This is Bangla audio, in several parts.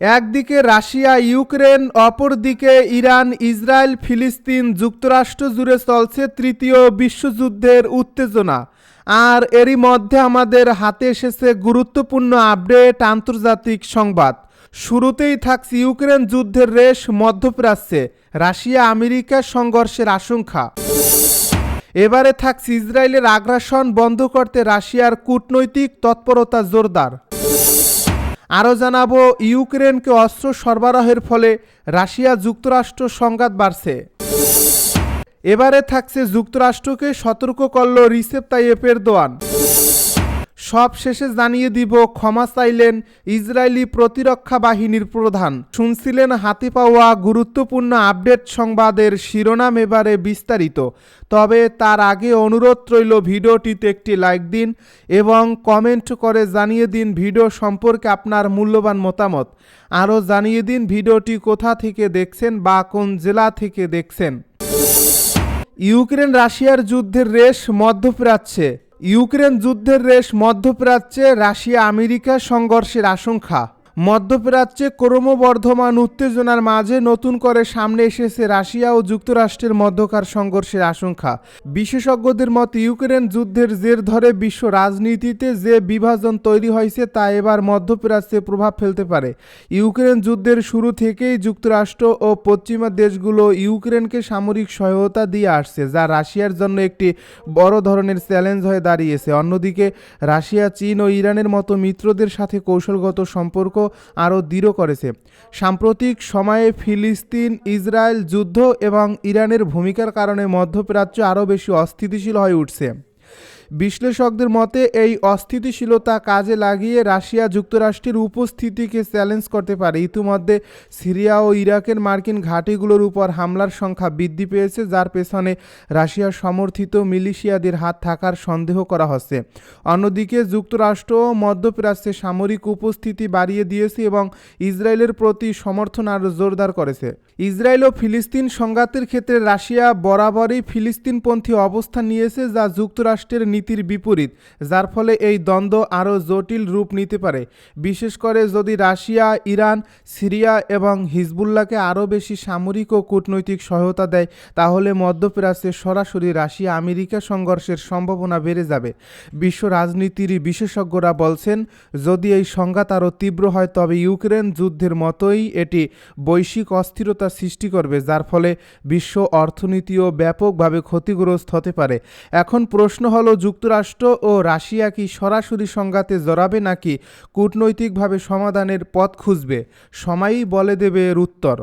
একদিকে রাশিয়া, ইউক্রেন, অপরদিকে ইরান, ইসরায়েল, ফিলিস্তিন, যুক্তরাষ্ট্র জুড়ে চলছে তৃতীয় বিশ্বযুদ্ধের উত্তেজনা। আর এরই মধ্যে আমাদের হাতে এসেছে গুরুত্বপূর্ণ আপডেট, আন্তর্জাতিক সংবাদ। শুরুতেই থাকছে ইউক্রেন যুদ্ধের রেশ মধ্যপ্রাচ্যে, রাশিয়া, আমেরিকা সংঘর্ষের আশঙ্কা। এবারে থাকছে ইসরায়েলের আগ্রাসন বন্ধ করতে রাশিয়ার কূটনৈতিক তৎপরতা জোরদার। আরও জানাব, ইউক্রেনকে অস্ত্র সরবরাহের ফলে রাশিয়া যুক্তরাষ্ট্র সংঘাত বাড়ছে। এবারে থাকছে যুক্তরাষ্ট্রকে সতর্ক করল রিসেপ তাইয়েপের এরদোয়ান সব শেষে জানিয়ে দিব, ক্ষমা চাইলেন ইসরায়েলি প্রতিরক্ষা বাহিনীর প্রধান। শুনছিলেন হাতে পাওয়া গুরুত্বপূর্ণ আপডেট সংবাদের শিরোনাম এবারে বিস্তারিত। তবে তার আগে অনুরোধ রইল ভিডিওটিতে একটি লাইক দিন এবং কমেন্ট করে জানিয়ে দিন ভিডিও সম্পর্কে আপনার মূল্যবান মতামত। আরও জানিয়ে দিন ভিডিওটি কোথা থেকে দেখছেন বা কোন জেলা থেকে দেখছেন। ইউক্রেন রাশিয়ার যুদ্ধের রেশ মধ্যপ্রাচ্যে। ইউক্রেন যুদ্ধের রেশ মধ্যপ্রাচ্যে রাশিয়া আমেরিকা সংঘর্ষের আশঙ্কা। মধ্যপ্রাচ্যে ক্রমবর্ধমান উত্তেজনার মাঝে নতুন করে সামনে এসেছে রাশিয়া ও যুক্তরাষ্ট্রের মধ্যকার সংঘর্ষের আশঙ্কা। বিশেষজ্ঞদের মতে, ইউক্রেন যুদ্ধের জের ধরে বিশ্ব রাজনীতিতে যে বিভাজন তৈরি হয়েছে তা এবার মধ্যপ্রাচ্যে প্রভাব ফেলতে পারে। ইউক্রেন যুদ্ধের শুরু থেকেই যুক্তরাষ্ট্র ও পশ্চিমা দেশগুলো ইউক্রেনকে সামরিক সহায়তা দিয়ে আসছে, যা রাশিয়ার জন্য একটি বড় ধরনের চ্যালেঞ্জ হয়ে দাঁড়িয়েছে। অন্যদিকে, রাশিয়া, চীন ও ইরানের মতো মিত্রদের সাথে কৌশলগত সম্পর্ক আরও দৃঢ় করেছে। সাম্প্রতিক সময়ে ফিলিস্তিন, ইসরায়েল যুদ্ধ এবং ইরানের ভূমিকার কারণে মধ্যপ্রাচ্য আরও বেশি অস্থিতিশীল হয়ে উঠছে। বিশ্লেষকদের মতে, এই অস্থিতিশীলতা কাজে লাগিয়ে রাশিয়া যুক্তরাষ্ট্রের উপস্থিতিকে চ্যালেঞ্জ করতে পারে। ইতিমধ্যে সিরিয়া ও ইরাকের মার্কিন ঘাঁটিগুলোর উপর হামলার সংখ্যা বৃদ্ধি পেয়েছে, যার পেছনে রাশিয়ার সমর্থিত মিলিশিয়াদের হাত থাকার সন্দেহ করা হচ্ছে। অন্যদিকে, যুক্তরাষ্ট্র মধ্যপ্রাচ্যে সামরিক উপস্থিতি বাড়িয়ে দিয়েছে এবং ইসরায়েলের প্রতি সমর্থন আরও জোরদার করেছে। ইসরায়েল ও ফিলিস্তিন সংঘাতের ক্ষেত্রে রাশিয়া বরাবরই ফিলিস্তিনপন্থী অবস্থান নিয়েছে যা যুক্তরাষ্ট্রের নীতির বিপরীত, যার ফলে এই দ্বন্দ্ব আরও জটিল রূপ নিতে পারে। বিশেষ করে যদি রাশিয়া, ইরান, সিরিয়া এবং হিজবুল্লাহকে আরও বেশি সামরিক ও কূটনৈতিক সহায়তা দেয়, তাহলে মধ্যপ্রাচ্যে সরাসরি রাশিয়া আমেরিকা সংঘর্ষের সম্ভাবনা বেড়ে যাবে। বিশ্ব রাজনীতির বিশেষজ্ঞরা বলছেন, যদি এই সংঘাত আরও তীব্র হয়, তবে ইউক্রেন যুদ্ধের মতোই এটি বৈশ্বিক অস্থিরতা সৃষ্টি করবে, যার ফলে বিশ্ব অর্থনীতিও ব্যাপকভাবে ক্ষতিগ্রস্ত হতে পারে। এখন প্রশ্ন হলো, যুক্তরাষ্ট্র ও রাশিয়া কি সরাসরি সংঘাতে জড়াবে নাকি কূটনৈতিকভাবে সমাধানের পথ খুঁজবে? সময়ই বলে দেবে এর উত্তর।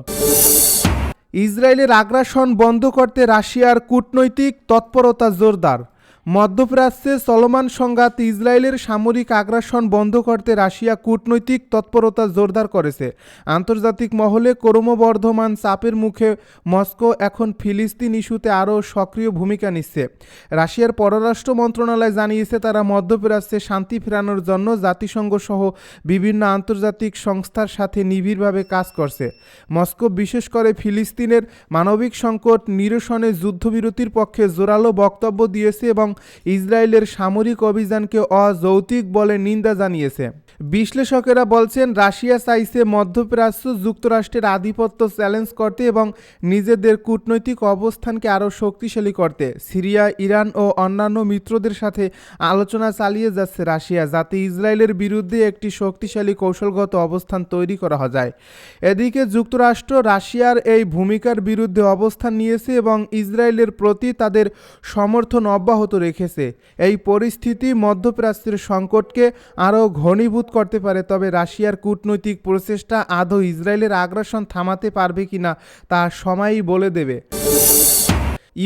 ইসরায়েলের আগ্রাসন বন্ধ করতে রাশিয়ার কূটনৈতিক তৎপরতা জোরদার। মধ্যপ্রাচ্যে চলমান সংঘাত ইসরায়েলের সামরিক আগ্রাসন বন্ধ করতে রাশিয়া কূটনৈতিক তৎপরতা জোরদার করেছে। আন্তর্জাতিক মহলে ক্রমবর্ধমান চাপের মুখে মস্কো এখন ফিলিস্তিন ইস্যুতে আরও সক্রিয় ভূমিকা নিচ্ছে। রাশিয়ার পররাষ্ট্র মন্ত্রণালয় জানিয়েছে, তারা মধ্যপ্রাচ্যে শান্তি ফেরানোর জন্য জাতিসংঘ সহ বিভিন্ন আন্তর্জাতিক সংস্থার সাথে নিবিড়ভাবে কাজ করছে। মস্কো বিশেষ করে ফিলিস্তিনের মানবিক সংকট নিরসনে যুদ্ধবিরতির পক্ষে জোরালো বক্তব্য দিয়েছে এবং ইসরায়েলের সামরিক অভিযানকে অযৌক্তিক বলে নিন্দা জানিয়েছে। বিশ্লেষকেরা বলছেন, রাশিয়া চাইছে মধ্যপ্রাচ্য যুক্তরাষ্ট্রের আধিপত্য চ্যালেঞ্জ করতে এবং নিজেদের কূটনৈতিক অবস্থানকে আরও শক্তিশালী করতে। সিরিয়া, ইরান ও অন্যান্য মিত্রদের সাথে আলোচনা চালিয়ে যাচ্ছে রাশিয়া, যাতে ইসরায়েলের বিরুদ্ধে একটি শক্তিশালী কৌশলগত অবস্থান তৈরি করা যায়। এদিকে যুক্তরাষ্ট্র রাশিয়ার এই ভূমিকার বিরুদ্ধে অবস্থান নিয়েছে এবং ইসরায়েলের প্রতি তাদের সমর্থন অব্যাহত রেখেছে। এই পরিস্থিতি মধ্যপ্রাচ্যের সংকটকে আরও ঘনীভূত করতে পারে, তবে রাশিয়ার কূটনৈতিক প্রচেষ্টা আদৌ ইসরায়েলের আগ্রাসন থামাতে পারবে কিনা তা সময়ই বলে দেবে।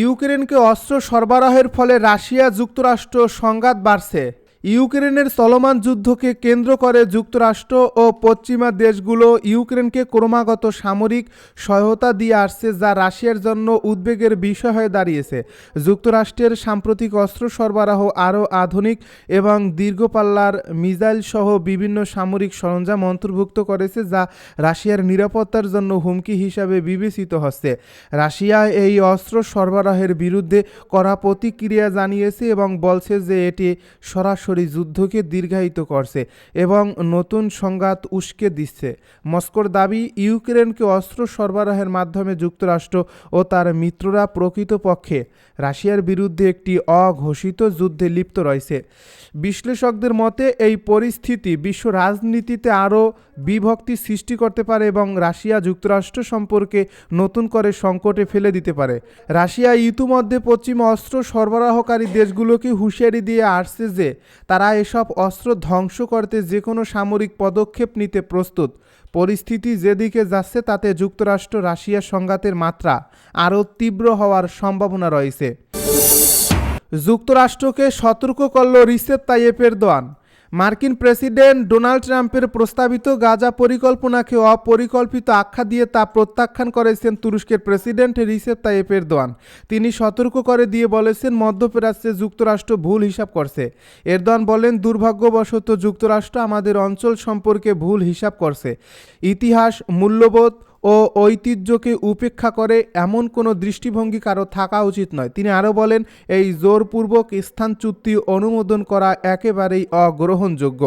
ইউক্রেনকে অস্ত্র সরবরাহের ফলে রাশিয়া যুক্তরাষ্ট্র সংঘাত বাড়ছে। ইউক্রেনের চলমান যুদ্ধকে কেন্দ্র করে যুক্তরাষ্ট্র ও পশ্চিমা দেশগুলো ইউক্রেনকে ক্রমাগত সামরিক সহায়তা দিয়ে আসছে, যা রাশিয়ার জন্য উদ্বেগের বিষয় হয়ে দাঁড়িয়েছে। যুক্তরাষ্ট্রের সাম্প্রতিক অস্ত্র সরবরাহ আরও আধুনিক এবং দীর্ঘপাল্লার মিসাইল সহ বিভিন্ন সামরিক সরঞ্জাম অন্তর্ভুক্ত করেছে, যা রাশিয়ার নিরাপত্তার জন্য হুমকি হিসাবে বিবেচিত হচ্ছে। রাশিয়া এই অস্ত্র সরবরাহের বিরুদ্ধে কড়া প্রতিক্রিয়া জানিয়েছে এবং বলছে যে এটি সরাসরি সরাসরি যুদ্ধকে দীর্ঘায়িত করছে এবং নতুন সংঘাত উস্কে দিচ্ছে। মস্কোর দাবি, ইউক্রেনকে অস্ত্র সরবরাহের মাধ্যমে যুক্তরাষ্ট্র ও তার মিত্ররা প্রকৃতপক্ষে রাশিয়ার বিরুদ্ধে একটি অঘোষিত যুদ্ধে লিপ্ত রয়েছে। বিশ্লেষকদের মতে, এই পরিস্থিতি বিশ্ব রাজনীতিতে আরও বিভক্তি সৃষ্টি করতে পারে এবং রাশিয়া যুক্তরাষ্ট্র সম্পর্কে নতুন করে সংকটে ফেলে দিতে পারে। রাশিয়া ইতিমধ্যে পশ্চিমা অস্ত্র সরবরাহকারী দেশগুলোকে হুঁশিয়ারি দিয়ে আসছে যে, তারা এসব অস্ত্র ধ্বংস করতে যে কোনো সামরিক পদক্ষেপ নিতে প্রস্তুত। পরিস্থিতি যেদিকে যাচ্ছে, তাতে যুক্তরাষ্ট্র রাশিয়া সংঘাতের মাত্রা আরও তীব্র হওয়ার সম্ভাবনা রয়েছে। যুক্তরাষ্ট্রকে সতর্ক করল রিসেপ তাইয়েপের দোয়ান। মার্কিন প্রেসিডেন্ট ডোনাল্ড ট্রাম্পের প্রস্তাবিত গাজা পরিকল্পনাকে অপরিকল্পিত আখ্যা দিয়ে তা প্রত্যাখ্যান করেছেন তুরস্কের প্রেসিডেন্ট রিসেপ তাইয়েপের দোয়ান তিনি সতর্ক করে দিয়ে বলেছেন, মধ্যপ্রাচ্যে যুক্তরাষ্ট্র ভুল হিসাব করছে। এরদোয়ান বলেন, দুর্ভাগ্যবশত যুক্তরাষ্ট্র আমাদের অঞ্চল সম্পর্কে ভুল হিসাব করছে। ইতিহাস, মূল্যবোধ ও ঐতিহ্যকে উপেক্ষা করে এমন কোনো দৃষ্টিভঙ্গি কারও থাকা উচিত নয়। তিনি আরও বলেন, এই জোরপূর্বক স্থান চুক্তি অনুমোদন করা একেবারেই অগ্রহণযোগ্য।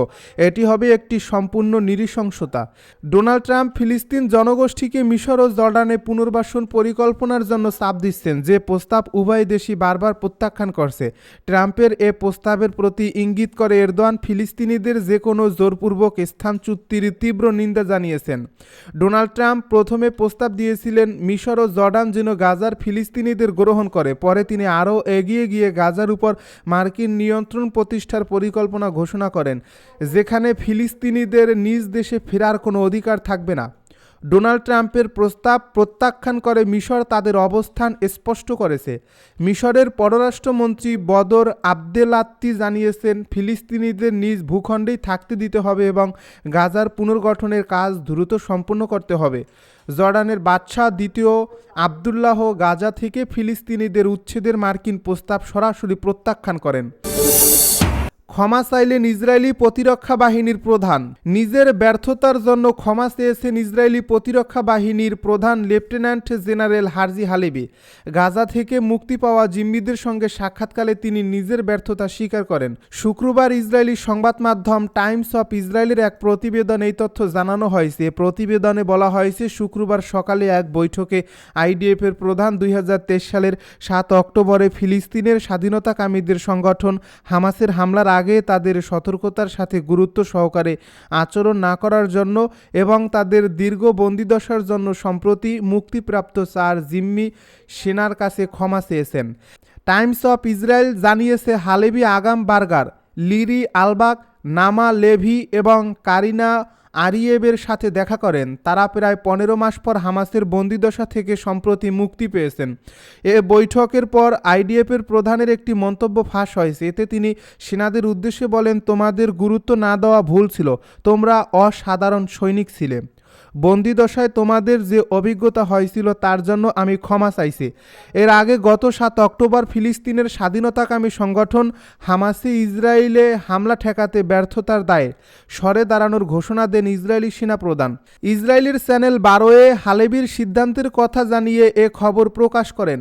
এটি হবে একটি সম্পূর্ণ নৃশংসতা। ডোনাল্ড ট্রাম্প ফিলিস্তিন জনগোষ্ঠীকে মিশর ও জর্ডানে পুনর্বাসন পরিকল্পনার জন্য চাপ দিচ্ছেন, যে প্রস্তাব উভয় দেশই বারবার প্রত্যাখ্যান করছে। ট্রাম্পের এ প্রস্তাবের প্রতি ইঙ্গিত করে এরদোয়ান ফিলিস্তিনিদের যে কোনো জোরপূর্বক স্থান চুক্তির তীব্র নিন্দা জানিয়েছেন। ডোনাল্ড ট্রাম্প প্রথমে প্রস্তাব দিয়েছিলেন, মিশর ও জর্ডান যেন গাজার ফিলিস্তিনিদের গ্রহণ করে। পরে তিনি আরও এগিয়ে গিয়ে গাজার উপর মার্কিন নিয়ন্ত্রণ প্রতিষ্ঠার পরিকল্পনা ঘোষণা করেন, যেখানে ফিলিস্তিনিদের নিজ দেশে ফেরার কোনো অধিকার থাকবে না। ডোনাল্ড ট্রাম্পের প্রস্তাব প্রত্যাখ্যান করে মিশর তাদের অবস্থান স্পষ্ট করেছে। মিশরের পররাষ্ট্রমন্ত্রী বদর আবদেলাত্তি জানিয়েছেন, ফিলিস্তিনিদের নিজ ভূখণ্ডেই থাকতে দিতে হবে এবং গাজার পুনর্গঠনের কাজ দ্রুত সম্পন্ন করতে হবে। জর্ডানের বাদশাহ দ্বিতীয় আবদুল্লাহ গাজা থেকে ফিলিস্তিনিদের উচ্ছেদের মার্কিন প্রস্তাব সরাসরি প্রত্যাখ্যান করেন। ক্ষমা চাইলেন ইসরায়েলি প্রতিরক্ষা বাহিনীর প্রধান। নিজের ব্যর্থতার জন্য ক্ষমা চেয়েছেন ইসরায়েলি প্রতিরক্ষা বাহিনীর প্রধান lieutenant general Herzi Halevi. Gaza থেকে মুক্তি পাওয়া জিম্মিদের সঙ্গে সাক্ষাৎকালে তিনি নিজের ব্যর্থতা স্বীকার করেন। শুক্রবার ইসরায়েলি সংবাদ মাধ্যম টাইমস অফ ইসরায়েলের এক প্রতিবেদন এই তথ্য জানানো হয়েছে। প্রতিবেদনে বলা হয়েছে, শুক্রবার সকালে এক বৈঠকে আইডিএফের প্রধান দুই হাজার তেইশ সালের সাত অক্টোবরে ফিলিস্তিনের স্বাধীনতাকামীদের সংগঠন হামাসের হামলার আগে তাদের সতর্কতার সাথে গুরুত্ব সহকারে আচরণ না করার জন্য এবং তাদের দীর্ঘ বন্দিদশার জন্য সম্প্রতি মুক্তিপ্রাপ্ত চার জিম্মি সেনার কাছে ক্ষমা চেয়েছেন। টাইমস অফ ইসরায়েল জানিয়েছে, হালেবি আগাম বার্গার, লিরি আলবাক নামা লেভি এবং কারিনা আরিয়েবের সাথে দেখা করেন, তারা প্রায় পনেরো মাস পর হামাসের বন্দিদশা থেকে সম্প্রতি মুক্তি পেয়েছেন। এ বৈঠকের পর আইডিএফের প্রধানের একটি মন্তব্য ফাঁস হয়েছে, এতে তিনি সেনাদের উদ্দেশ্যে বলেন, তোমাদের গুরুত্ব না দেওয়া ভুল ছিল, তোমরা অসাধারণ সৈনিক ছিলে। বন্দিদশায় তোমাদের যে অভিজ্ঞতা হয়েছিল তার জন্য আমি ক্ষমা চাইছি। এর আগে গত সাত অক্টোবর ফিলিস্তিনের স্বাধীনতাকামী সংগঠন হামাসি ইসরায়েলে হামলা ঠেকাতে ব্যর্থতার দায়ে সরে দাঁড়ানোর ঘোষণা দেন ইসরায়েলি সেনা প্রধান ইসরায়েলের চ্যানেল বারোয়ে হালেবির সিদ্ধান্তের কথা জানিয়ে এ খবর প্রকাশ করেন।